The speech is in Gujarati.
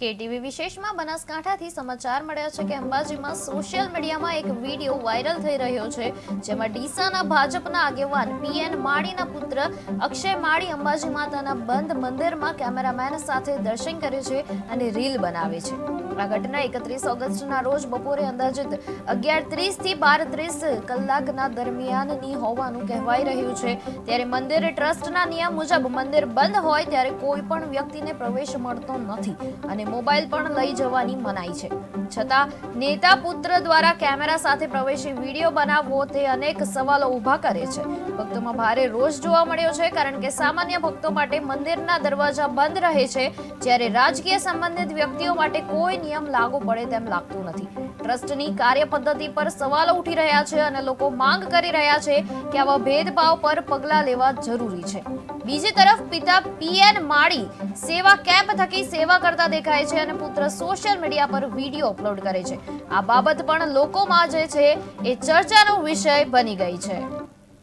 કેટીવી વિશેષમાં બનાસકાંઠાથી સમાચાર મળ્યા છે કે અંબાજીમાં સોશિયલ મીડિયામાં એક વીડિયો વાયરલ થઈ રહ્યો છે, જેમાં ડીસાના ભાજપના આગેવાન પીએન માળીના પુત્ર અક્ષય માળી અંબાજી માતાના બંધ મંદિરમાં કેમેરામેન સાથે દર્શન કરે છે અને રીલ બનાવે છે. આ ઘટના એકત્રીસ ઓગસ્ટના રોજ બપોરે અંદાજિત અગિયાર ત્રીસથી બાર ત્રીસ કલાકના દરમિયાનની હોવાનું કહેવાઈ રહ્યું છે. ત્યારે મંદિર ટ્રસ્ટના નિયમ મુજબ મંદિર બંધ હોય ત્યારે કોઈ પણ વ્યક્તિને પ્રવેશ મળતો નથી અને મોબાઈલ પણ લઈ જવાની મનાઈ છે. છતાં, નેતા પુત્ર દ્વારા કેમેરા સાથે પ્રવેશી વીડિયો બનાવવો તે અનેક સવાલો ઊભા કરે છે. ભક્તોમાં ભારે રોષ જોવા મળ્યો છે કારણ કે સામાન્ય ભક્તો માટે મંદિરના દરવાજા બંધ રહે છે. જ્યારે રાજકીય સંબંધિત વ્યક્તિઓ માટે કોઈ નિયમ લાગુ પડે તેમ લાગતું નથી. ટ્રસ્ટની કાર્યપદ્ધતિ પર સવાલો ઉઠી રહ્યા છે અને લોકો માંગ કરી રહ્યા છે કે આવા ભેદભાવ પર પગલાં લેવા જરૂરી છે. બીજી તરફ પિતા પીએન માળી સેવા કેમ્પ થકી સેવા કરતા દેખાય છે અને પુત્ર સોશિયલ મીડિયા પર વીડિયો અપલોડ કરે છે. આ બાબત પણ લોકોમાં જે છે એ ચર્ચાનો વિષય બની ગઈ છે.